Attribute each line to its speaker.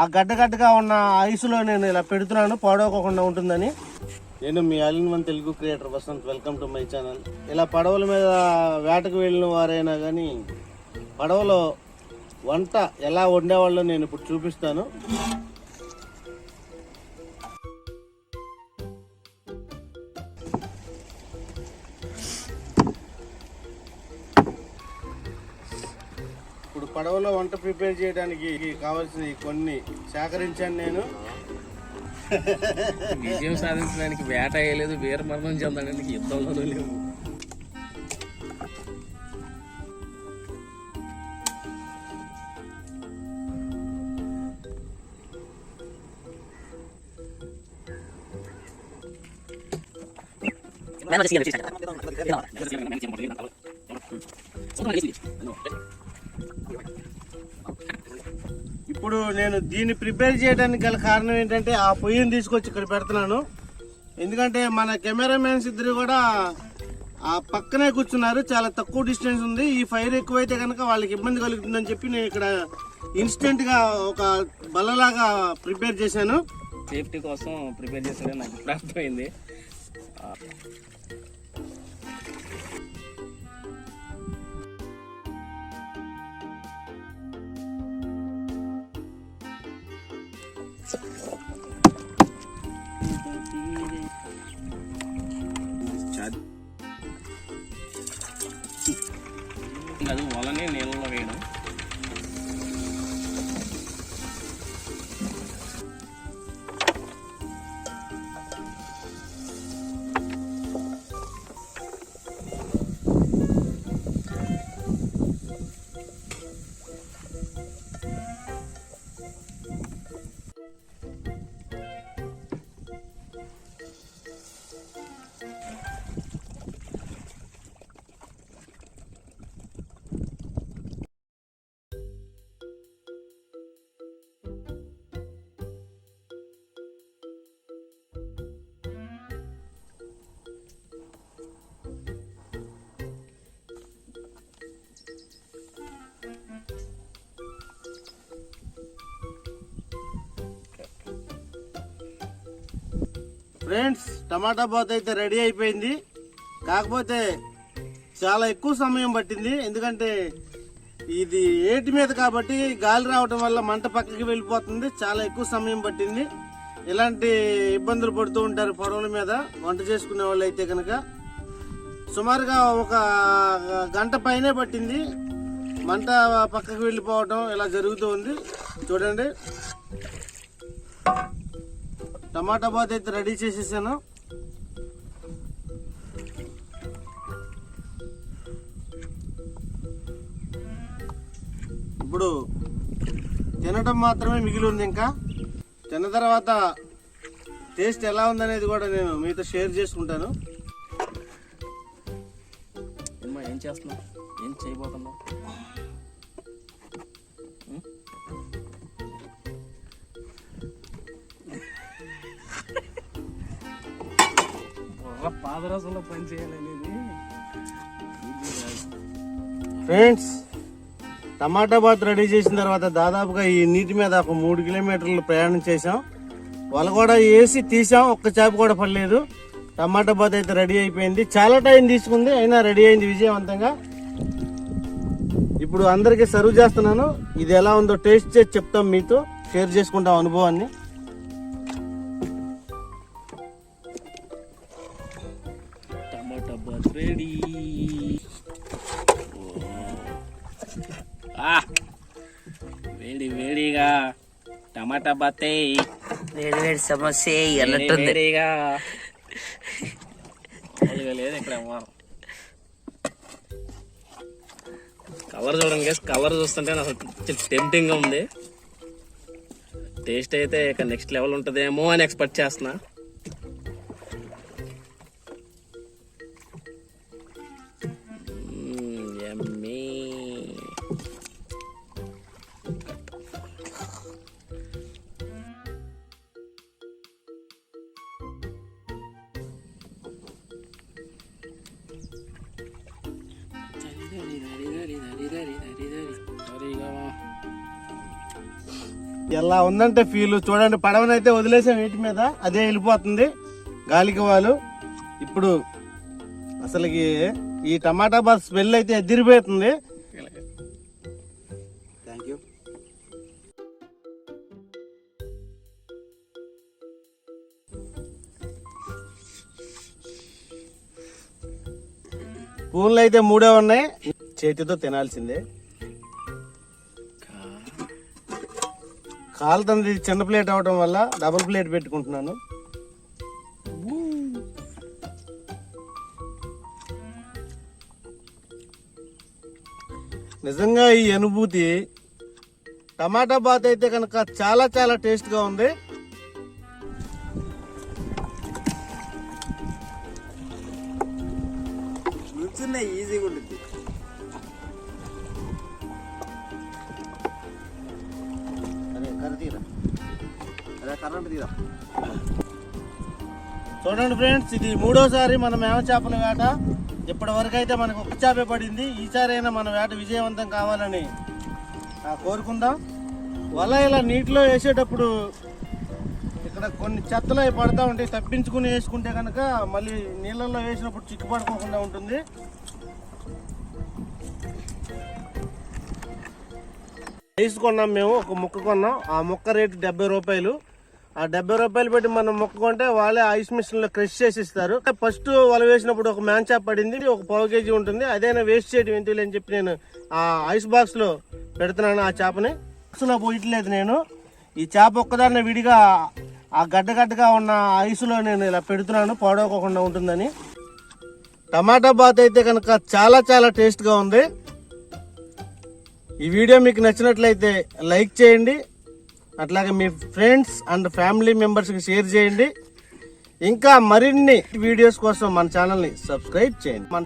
Speaker 1: ఆ గడ్డగడ్డగా ఉన్న ఐస్లో నేను ఇలా పెడుతున్నాను పడవకోకుండా ఉంటుందని. నేను మీ all in one Telugu creator Vasant welcome to my channel. ఇలా పడవల మీద వేటకు వెళ్ళిన వారైనా కానీ పడవలో వంట ఎలా వండేవాళ్ళో నేను ఇప్పుడు చూపిస్తాను. పడవలో వంట ప్రిపేర్ చేయడానికి కావాల్సిన కొన్ని సేకరించాను నేను
Speaker 2: విజయం సాధించడానికి వేట వేయలేదు వీర మరణం చెందడానికి యుద్ధంలోనూ లేవు
Speaker 1: ఇప్పుడు నేను దీన్ని ప్రిపేర్ చేయడానికి గల కారణం ఏంటంటే ఆ పొయ్యిని తీసుకొచ్చి ఇక్కడ పెడుతున్నాను. ఎందుకంటే మన కెమెరామెన్స్ ఇద్దరు కూడా ఆ పక్కనే కూర్చున్నారు. చాలా తక్కువ డిస్టెన్స్ ఉంది. ఈ ఫైర్ ఎక్కువైతే కనుక వాళ్ళకి ఇబ్బంది కలుగుతుందని చెప్పి నేను ఇక్కడ ఇన్స్టెంట్గా ఒక బల్లలాగా ప్రిపేర్ చేశాను.
Speaker 2: సేఫ్టీ కోసం ప్రిపేర్ చేశాడని నాకు ఇప్పుడు అర్థమైంది ఆ, అది వలని
Speaker 1: ఫ్రెండ్స్ టమాటా బాత్ అయితే రెడీ అయిపోయింది. కాకపోతే చాలా ఎక్కువ సమయం పట్టింది. ఎందుకంటే ఇది ఏటి మీద కాబట్టి గాలి రావటం వల్ల మంట పక్కకి వెళ్ళిపోతుంది. చాలా ఎక్కువ సమయం పట్టింది. ఇలాంటి ఇబ్బందులు పడుతూ ఉంటారు పొడవల మీద. వంట చేసుకునే వాళ్ళు అయితే కనుక సుమారుగా ఒక గంట పైనే పట్టింది. మంట పక్కకి వెళ్ళిపోవటం ఇలా జరుగుతూ ఉంది. చూడండి. టమాటా బాత్ అయితే రెడీ చేసేసాను. ఇప్పుడు తినడం మాత్రమే మిగిలి ఉంది ఇంకా. తిన్న తర్వాత టేస్ట్ ఎలా ఉందనేది కూడా నేను మీతో షేర్ చేసుకుంటాను.
Speaker 2: ఏం చేస్తున్నావు? ఏం చేయబోతున్నావు? పాదరసంలో పని చేయాలనేది.
Speaker 1: ఫ్రెండ్స్ టమాటా బాత్ రెడీ చేసిన తర్వాత దాదాపుగా ఈ నీటి మీద ఒక మూడు కిలోమీటర్లు ప్రయాణం చేసాం వాళ్ళు కూడా వేసి తీసాం ఒక్క చేప కూడా పడలేదు. టమాటా బాత్ అయితే రెడీ అయిపోయింది. చాలా టైం తీసుకుంది అయినా రెడీ అయింది విజయవంతంగా. ఇప్పుడు అందరికీ సర్వ్ చేస్తున్నాను. ఇది ఎలా ఉందో టేస్ట్ చేసి చెప్తాం మీతో షేర్ చేసుకుంటాం అనుభవాన్ని.
Speaker 2: వేడి వేడిగా టమాటా బాతే
Speaker 3: వేడి వేడి సమస్య ఎల్లట్టుంది
Speaker 2: వేడిగా లేదు ఇక్కడ కలర్ చూడండి గేస్ కలర్ చూస్తుంటే నాకు టెంప్టింగ్గా ఉంది. టేస్ట్ అయితే ఇక నెక్స్ట్ లెవెల్ ఉంటుందేమో అని ఎక్స్పెక్ట్ చేస్తున్నా.
Speaker 1: ఎలా ఉందంటే ఫీల్ చూడండి పడవనైతే వదిలేసాం వీటి మీద. అదే వెళ్ళిపోతుంది. గాలికి వాళ్ళు ఇప్పుడు అసలుకి ఈ టమాటా బాత్ స్మెల్ అయితే ఎదిరిపోతుంది. థ్యాంక్ యూ పూలు అయితే మూడే ఉన్నాయి. చేతితో తినాల్సిందే. కాలుతుంది చిన్న ప్లేట్ అవడం వల్ల డబుల్ ప్లేట్ పెట్టుకుంటున్నాను. నిజంగా ఈ అనుభూతి టమాటా బాత్ అయితే కనుక చాలా చాలా టేస్ట్గా ఉంది.
Speaker 4: నుంచున్నాయి ఈజీగా ఉంటుంది
Speaker 1: చూడండి ఫ్రెండ్స్ ఇది మూడోసారి మన మేమ చేపల వేట. ఇప్పటివరకు అయితే మనకు ఒక చేపే పడింది. ఈసారి అయినా మన వేట విజయవంతం కావాలని కోరుకుందాం. వల ఇలా నీటిలో వేసేటప్పుడు ఇక్కడ కొన్ని చెత్తలు అవి పడతా ఉంటాయి. తప్పించుకుని వేసుకుంటే కనుక మళ్ళీ నీళ్ళల్లో వేసినప్పుడు చిక్కు పడుకోకుండా ఉంటుంది. రైస్ కొన్నాం మేము ఒక ముక్క కొన్నాం. ఆ ముక్క రేటు డెబ్బై రూపాయలు. ఆ డెబ్బై రూపాయలు పెట్టి మనం ముక్క కొంటే వాళ్ళే ఐస్ మిషన్లో క్రష్ చేసి ఇస్తారు. ఫస్ట్ వాళ్ళు వేసినప్పుడు ఒక మ్యాన్చాప్ పడింది ఒక పావు కేజీ ఉంటుంది. అదైనా వేస్ట్ చేయడం ఎందుకు అని చెప్పి నేను ఆ ఐస్ బాక్స్లో పెడుతున్నాను ఆ చేపని. బాక్స్ పోయట్లేదు నేను. ఈ చేప ఒక్కదాన్ని విడిగా ఆ గడ్డ గడ్డగా ఉన్న ఐస్లో నేను ఇలా పెడుతున్నాను పాడవకోకుండా ఉంటుందని. టమాటా బాత్ అయితే కనుక చాలా చాలా టేస్ట్గా ఉంది. ఈ వీడియో మీకు నచ్చినట్లయితే లైక్ చేయండి. అట్లాగే మీ ఫ్రెండ్స్ అండ్ ఫ్యామిలీ మెంబర్స్కి షేర్ చేయండి. ఇంకా మరిన్ని వీడియోస్ కోసం మన ఛానల్ని సబ్స్క్రైబ్ చేయండి. మన